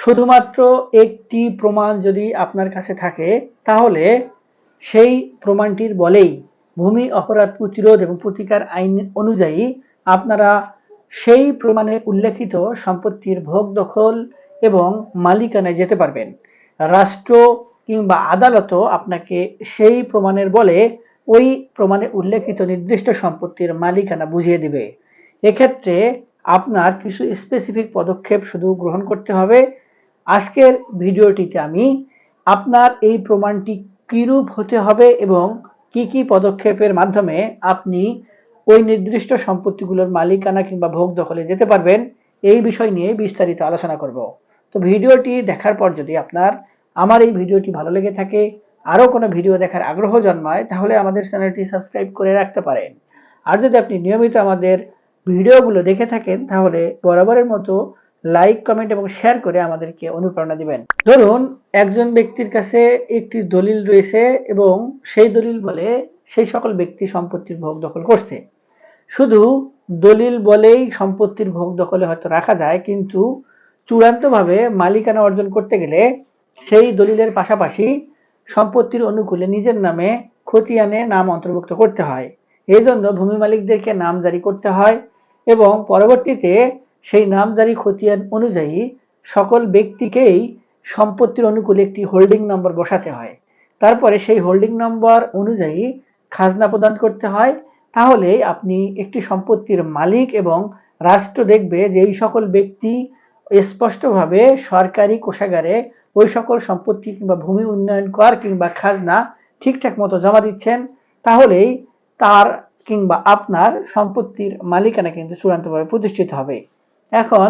শুধুমাত্র একটি প্রমাণ যদি আপনার কাছে থাকে, তাহলে সেই প্রমাণটির বলেই ভূমি অপরাধ প্রতিরোধ এবং প্রতিকার আইন অনুযায়ী আপনারা সেই প্রমাণে উল্লেখিত সম্পত্তির ভোগ দখল এবং মালিকানায় যেতে পারবেন। রাষ্ট্র কিংবা আদালতও আপনাকে সেই প্রমাণের বলে ওই প্রমাণে উল্লেখিত নির্দিষ্ট সম্পত্তির মালিকানা বুঝিয়ে দিবে। এক্ষেত্রে আপনার কিছু স্পেসিফিক পদক্ষেপ শুধু গ্রহণ করতে হবে আজকের ভিডিওটিতে আমি আপনার এই প্রমাণটি কীরূপ হতে হবে এবং কি কি পদক্ষেপের মাধ্যমে আপনি ওই নির্দিষ্ট সম্পত্তিগুলোর মালিকানা কিংবা ভোগ দখলে যেতে পারবেন, এই বিষয় নিয়ে বিস্তারিত আলোচনা করব। তো ভিডিওটি দেখার পর যদি আপনার আমার এই ভিডিওটি ভালো লেগে থাকে, আরও কোনো ভিডিও দেখার আগ্রহ জন্মায়, তাহলে আমাদের চ্যানেলটি সাবস্ক্রাইব করে রাখতে পারেন। আর যদি আপনি নিয়মিত আমাদের ভিডিওগুলো দেখে থাকেন, তাহলে বরাবরের মতো লাইক কমেন্ট এবং শেয়ার করে আমাদেরকে অনুপ্রেরণা দিবেন। ধরুন, একজন ব্যক্তির কাছে একটি দলিল রয়েছে এবং সেই দলিল বলে সেই সকল ব্যক্তি সম্পত্তির ভোগ দখল করছে। শুধু দলিল বলেই সম্পত্তির ভোগ দখলে হয়তো রাখা যায়, কিন্তু চূড়ান্তভাবে মালিকানা অর্জন করতে গেলে সেই দলিলের পাশাপাশি সম্পত্তির অনুকূলে নিজের নামে খতিয়ানে নাম অন্তর্ভুক্ত করতে হয়। এই জন্য ভূমি মালিকদেরকে নাম জারি করতে হয় এবং পরবর্তীতে সেই নামজারি খতিয়ান অনুযায়ী সকল ব্যক্তিকেই সম্পত্তির অনুকূলে একটি হোল্ডিং নম্বর বসাতে হয়। তারপরে সেই হোল্ডিং নম্বর অনুযায়ী খাজনা প্রদান করতে হয়। তাহলে আপনি একটি সম্পত্তির মালিক এবং রাষ্ট্র দেখবে যে এই সকল ব্যক্তি স্পষ্টভাবে সরকারি কোষাগারে ওই সকল সম্পত্তি কিংবা ভূমি উন্নয়ন কর কিংবা খাজনা ঠিকঠাক মতো জমা দিচ্ছেন, তাহলেই তার কিংবা আপনার সম্পত্তির মালিকানা কিন্তু চূড়ান্তভাবে প্রতিষ্ঠিত হবে। এখন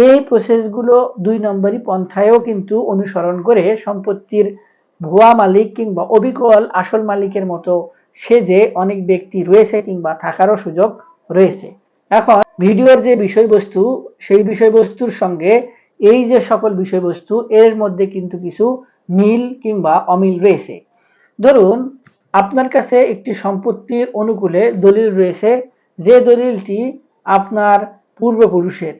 এই প্রসেসগুলো দুই নম্বরই পন্থায়ও কিন্তু অনুসরণ করে সম্পত্তির ভুয়া মালিক কিংবা অবিকল আসল মালিকের মতো সে যে অনেক ব্যক্তি রয়েছে কিংবা থাকারও সুযোগ রয়েছে। এখন ভিডিওর যে বিষয়বস্তু, সেই বিষয়বস্তুর সঙ্গে এই যে সকল বিষয়বস্তু, এর মধ্যে কিন্তু কিছু মিল কিংবা অমিল রয়েছে। ধরুন, আপনার কাছে একটি সম্পত্তির অনুকূলে দলিল রয়েছে, যে দলিলটি আপনার পূর্বপুরুষের।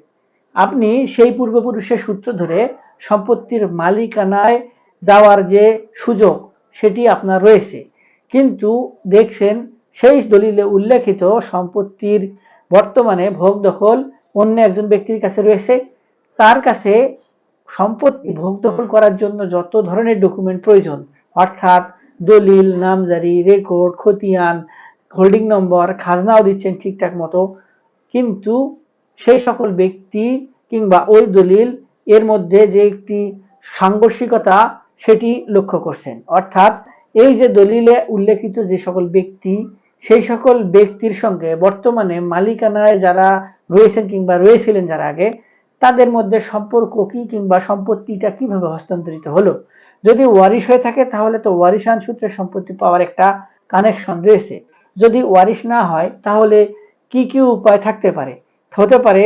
আপনি সেই পূর্বপুরুষের সূত্র ধরে সম্পত্তির মালিকানায় যাওয়ার যে সুযোগ, সেটি আপনার রয়েছে। কিন্তু দেখছেন, সেই দলিলে উল্লেখিত সম্পত্তির বর্তমানে ভোগ দখল অন্য একজন ব্যক্তির কাছে রয়েছে। তার কাছে সম্পত্তি ভোগ দখল করার জন্য যত ধরনের ডকুমেন্ট প্রয়োজন, অর্থাৎ দলিল, নামজারি, রেকর্ড, খতিয়ান, হোল্ডিং নম্বর, খাজনাও দিচ্ছেন ঠিকঠাক মতো। কিন্তু সেই সকল ব্যক্তি কিংবা ওই দলিল এর মধ্যে যে একটি সাংঘর্ষিকতা সেটি লক্ষ্য করছেন। অর্থাৎ এই যে দলিলে উল্লেখিত যে সকল ব্যক্তি, সেই সকল ব্যক্তির সঙ্গে বর্তমানে মালিকানায় যারা রয়েছেন কিংবা রয়েছিলেন যারা আগে, তাদের মধ্যে সম্পর্ক কি কিংবা সম্পত্তিটা কীভাবে হস্তান্তরিত হলো? যদি ওয়ারিশ হয়ে থাকে, তাহলে তো ওয়ারিশান সূত্রে সম্পত্তি পাওয়ার একটা কানেকশন রয়েছে। যদি ওয়ারিশ না হয়, তাহলে কি কি উপায় থাকতে পারে? হতে পারে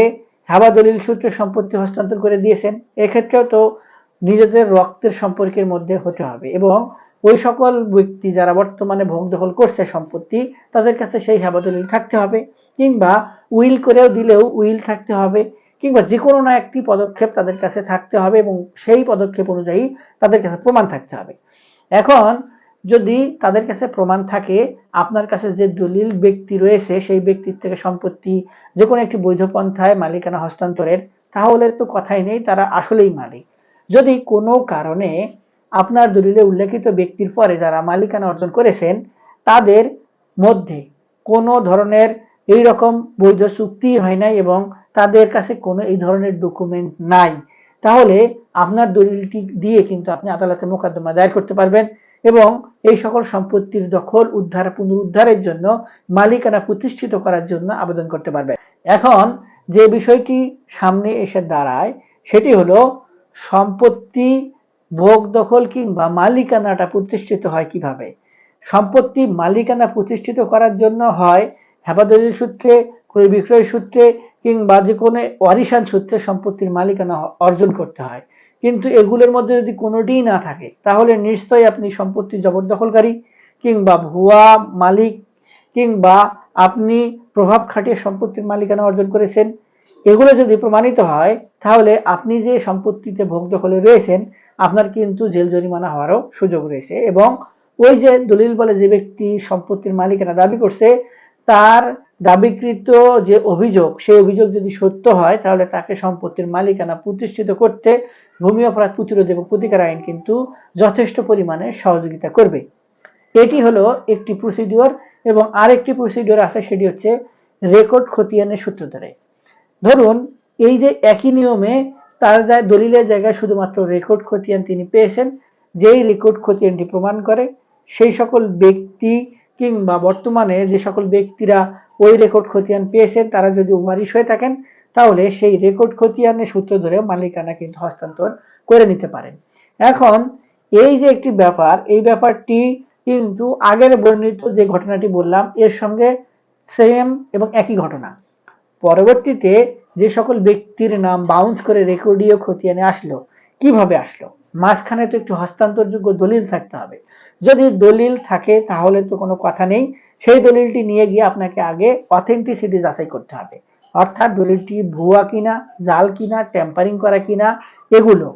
হাবা দলিল সূত্রে সম্পত্তি হস্তান্তর করে দিয়েছেন। এক্ষেত্রেও তো নিজেদের রক্তের সম্পর্কের মধ্যে হতে হবে এবং ওই সকল ব্যক্তি যারা বর্তমানে ভোগ দখল করছে সম্পত্তি, তাদের কাছে সেই হাবা দলিল থাকতে হবে কিংবা উইল করেও দিলেও উইল থাকতে হবে কিংবা যে কোনো না একটি পদক্ষেপ তাদের কাছে থাকতে হবে এবং সেই পদক্ষেপ অনুযায়ী তাদের কাছে প্রমাণ থাকতে হবে। এখন যদি তাদের কাছে প্রমাণ থাকে, আপনার কাছে যে দলিল ব্যক্তি রয়েছে, সেই ব্যক্তির থেকে সম্পত্তি যে কোনো একটি বৈধ পন্থায় মালিকানা হস্তান্তরের, তাহলে তো কথাই নেই, তারা আসলেই মালিক। যদি কোনো কারণে আপনার দলিলে উল্লেখিত ব্যক্তির পরে যারা মালিকানা অর্জন করেছেন, তাদের মধ্যে কোনো ধরনের এই রকম বৈধ চুক্তি হয় নাই এবং তাদের কাছে কোনো এই ধরনের ডকুমেন্ট নাই, তাহলে আপনার দলিলটি দিয়ে কিন্তু আপনি আদালতে মোকদ্দমা দায়ের করতে পারবেন। এবং এই সকল সম্পত্তির দখল উদ্ধার, পুনরুদ্ধারের জন্য মালিকানা প্রতিষ্ঠিত করার জন্য আবেদন করতে পারবে। এখন যে বিষয়টি সামনে এসে দাঁড়ায়, সেটি হলো সম্পত্তি ভোগ দখল কিংবা মালিকানাটা প্রতিষ্ঠিত হয় কীভাবে? সম্পত্তি মালিকানা প্রতিষ্ঠিত করার জন্য হয় হেফাদলির সূত্রে ক্রয় বিক্রয় সূত্রে কিংবা যে কোনো ওয়ারিশান সূত্রে সম্পত্তির মালিকানা অর্জন করতে হয়। কিন্তু এগুলোর মধ্যে যদি কোনোটিই না থাকে, তাহলে নিশ্চয়ই আপনি সম্পত্তি জবরদখলকারী কিংবা ভুয়া মালিক কিংবা আপনি প্রভাব খাটিয়ে সম্পত্তির মালিকানা অর্জন করেছেন। এগুলো যদি প্রমাণিত হয়, তাহলে আপনি যে সম্পত্তিতে ভোগ দখলে রয়েছেন, আপনার কিন্তু জেল জরিমানা হওয়ারও সুযোগ রয়েছে এবং ওই যে দলিল বলে যে ব্যক্তি সম্পত্তির মালিকানা দাবি করছে তার দাবিকৃত যে অভিযোগ, সেই অভিযোগ যদি সত্য হয়, তাহলে তাকে সম্পত্তির মালিকানা প্রতিষ্ঠিত করতে ভূমি অপরাধ প্রতিরোধ এবং প্রতিকার আইন কিন্তু যথেষ্ট পরিমাণে সহযোগিতা করবে। এটি হলো একটি প্রসিডিওর এবং আরেকটি প্রসিডিওর আছে, সেটি হচ্ছে রেকর্ড খতিয়ানের সূত্র ধরে। ধরুন, এই যে একই নিয়মে তার দলিলের জায়গায় শুধুমাত্র রেকর্ড খতিয়ান তিনি পেয়েছেন, যেই রেকর্ড খতিয়ানটি প্রমাণ করে, সেই সকল ব্যক্তি কিংবা বর্তমানে যে সকল ব্যক্তিরা ওই রেকর্ড খতিয়ান পেয়েছেন, তারা যদি ওয়ারিশ হয়ে থাকেন, তাহলে সেই রেকর্ড খতিয়ানের সূত্র ধরে মালিকানা কিন্তু হস্তান্তর করে নিতে পারেন। এখন এই যে একটি ব্যাপার, এই ব্যাপারটি কিন্তু আগের বর্ণিত যে ঘটনাটি বললাম, এর সঙ্গে সেম এবং একই ঘটনা। পরবর্তীতে যে সকল ব্যক্তির নাম বাউন্স করে রেকর্ডীয় খতিয়ানে আসলো, কীভাবে আসলো? মাঝখানে তো একটি হস্তান্তরযোগ্য দলিল থাকতে হবে। যদি দলিল থাকে, তাহলে তো কোনো কথা নেই। সেই দলিলটি নিয়ে গিয়ে আপনাকে আগে অথেন্টিসিটি যাচাই করতে হবে। অর্থাৎ দলিলটি ভুয়া কিনা, জাল কিনা টেম্পারিং করা কিনা, এগুলো।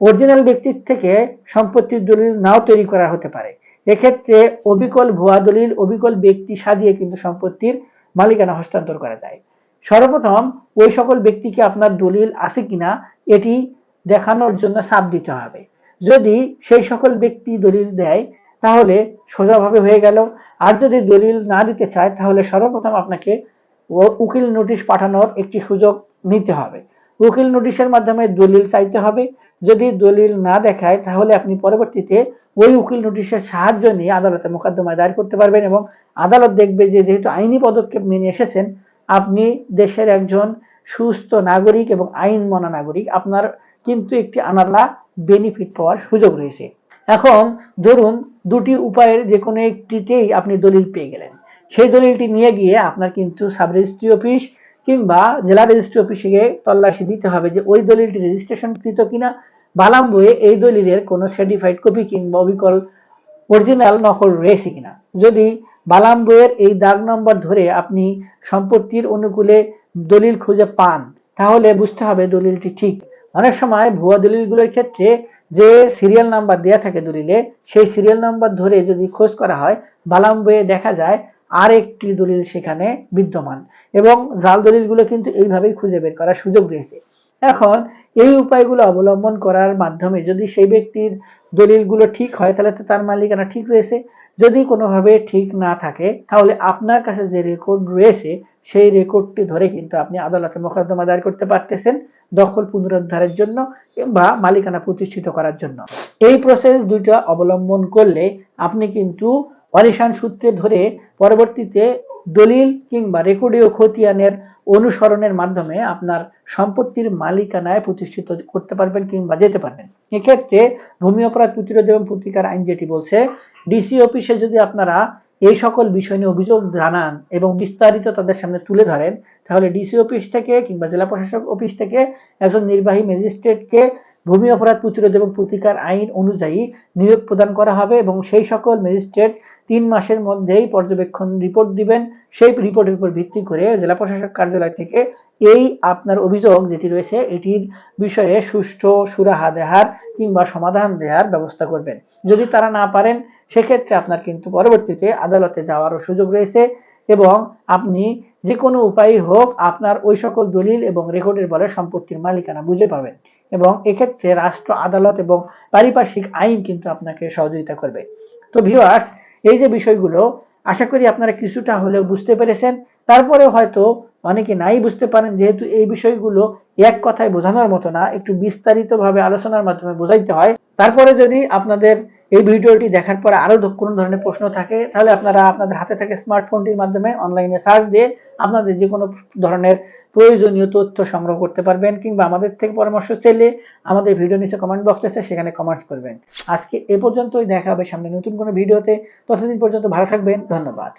অরিজিনাল ব্যক্তির থেকে সম্পত্তির দলিল নাও তৈরি করা হতে পারে। এক্ষেত্রে অবিকল ভুয়া দলিল, অবিকল ব্যক্তি সাজিয়ে কিন্তু সম্পত্তির মালিকানা হস্তান্তর করা যায়। সর্বপ্রথম ওই সকল ব্যক্তিকে আপনার দলিল আছে কিনা, এটি দেখানোর জন্য চাপ দিতে হবে। যদি সেই সকল ব্যক্তি দলিল দেয়, তাহলে সোজাভাবে হয়ে গেল। আর যদি দলিল না দিতে চায়, তাহলে সর্বপ্রথম আপনাকে উকিল নোটিশ পাঠানোর একটি সুযোগ নিতে হবে। উকিল নোটিশের মাধ্যমে দলিল চাইতে হবে। যদি দলিল না দেখায়, তাহলে আপনি পরবর্তীতে ওই উকিল নোটিশের সাহায্য নিয়ে আদালতে মোকদ্দমায় দায়ের করতে পারবেন এবং আদালত দেখবে যে যেহেতু আইনি পদক্ষেপ মেনে এসেছেন, আপনি দেশের একজন সুস্থ নাগরিক এবং আইন মনা নাগরিক। আপনার কিন্তু একটি আনালা বেনিফিট পাওয়ার সুযোগ রয়েছে। এখন ধরুন দুটি উপায়ের যে কোনো একটিতেই আপনি দলিল পেয়ে গেলেন। সেই দলিলটি নিয়ে গিয়ে আপনার কিন্তু সাব রেজিস্ট্রি অফিস কিংবা জেলা রেজিস্ট্রি অফিসে গিয়ে তল্লাশি দিতে হবে যে ওই দলিলটি রেজিস্ট্রেশন কৃত কিনা। বালাম বইয়ে এই দলিলের কোনো সার্টিফাইড কপি কিংবা অবিকল অরিজিনাল নকল রয়েছে কিনা। যদি বালাম বইয়ের এই দাগ নম্বর ধরে আপনি সম্পত্তির অনুকূলে দলিল খুঁজে পান, তাহলে বুঝতে হবে দলিলটি ঠিক অনেক সময় ভুয়া দলিলগুলোর ক্ষেত্রে যে সিরিয়াল নাম্বার দেয়া থাকে দলিলে, সেই সিরিয়াল নাম্বার ধরে যদি খোঁজ করা হয় বালাম বইয়ে দেখা যায় আর একটি দলিল সেখানে বিদ্যমান এবং জাল দলিলগুলো কিন্তু এইভাবেই খুঁজে বের করার সুযোগ রয়েছে। এখন এই উপায়গুলো অবলম্বন করার মাধ্যমে যদি সেই ব্যক্তির দলিলগুলো ঠিক হয়, তাহলে তো তার মালিকানা ঠিক রয়েছে। যদি কোনোভাবে ঠিক না থাকে, তাহলে আপনার কাছে যে রেকর্ড রয়েছে, সেই রেকর্ডটি ধরে কিন্তু আপনি আদালতে মোকদ্দমা দায়ের করতে পারতেছেন দখল পুনরুদ্ধারের জন্য কিংবা মালিকানা প্রতিষ্ঠিত করার জন্য। এই প্রসেস দুইটা অবলম্বন করলে আপনি কিন্তু অনিশান সূত্রে ধরে পরবর্তীতে দলিল কিংবা রেকর্ডীয় খতিয়ানের অনুসরণের মাধ্যমে আপনার সম্পত্তির মালিকানায় প্রতিষ্ঠিত করতে পারবেন কিংবা যেতে পারবেন। এক্ষেত্রে ভূমি অপরাধ প্রতিরোধ এবং প্রতিকার আইন যেটি বলছে ডিসি অফিসে যদি আপনারা এই সকল বিষয় নিয়ে অভিযোগ জানান এবং বিস্তারিত তাদের সামনে তুলে ধরেন, তাহলে ডিসি অফিস থেকে কিংবা জেলা প্রশাসক অফিস থেকে একজন নির্বাহী ম্যাজিস্ট্রেটকে ভূমি অপরাধ প্রতিরোধ এবং প্রতিকার আইন অনুযায়ী নিয়োগ প্রদান করা হবে এবং সেই সকল ম্যাজিস্ট্রেট তিন মাসের মধ্যেই পর্যবেক্ষণ রিপোর্ট দিবেন। সেই রিপোর্টের উপর ভিত্তি করে জেলা প্রশাসক কার্যালয় থেকে এই আপনার অভিযোগ যেটি রয়েছে, এটির বিষয়ে সুষ্ঠু সুরাহা দেহার কিংবা সমাধান দেওয়ার ব্যবস্থা করবেন। যদি তারা না পারেন, সেক্ষেত্রে আপনার কিন্তু পরবর্তীতে আদালতে যাওয়ারও সুযোগ রয়েছে এবং আপনি যে কোনো উপায় হোক আপনার ওই সকল দলিল এবং রেকর্ডের বলে সম্পত্তির মালিকানা বুঝে পাবেন। এবং এক্ষেত্রে রাষ্ট্র, আদালত এবং পারিপার্শ্বিক আইন কিন্তু আপনাকে সহযোগিতা করবে। তো ভিউয়ার্স এই যে বিষয়গুলো, আশা করি আপনারা কিছুটা হলেও বুঝতে পেরেছেন। তারপরে হয়তো অনেকে নাই বুঝতে পারেন, যেহেতু এই বিষয়গুলো এক কথায় বোঝানোর মতো না, একটু বিস্তারিতভাবে আলোচনার মাধ্যমে বোঝাইতে হয়। তারপরে যদি আপনাদের এই ভিডিওটি দেখার পর আরও কোনো ধরনের প্রশ্ন থাকে, তাহলে আপনারা আপনাদের হাতে থাকে স্মার্টফোনটির মাধ্যমে অনলাইনে সার্চ দিয়ে আপনাদের যে কোনো ধরনের প্রয়োজনীয় তথ্য সংগ্রহ করতে পারবেন, কিংবা আমাদের থেকে পরামর্শ চাইলে আমাদের ভিডিও নিচে কমেন্ট বক্স আছে, সেখানে কমেন্টস করবেন। আজকে এ পর্যন্তই, দেখা হবে সামনে নতুন কোনো ভিডিওতে। ততদিন পর্যন্ত ভালো থাকবেন, ধন্যবাদ।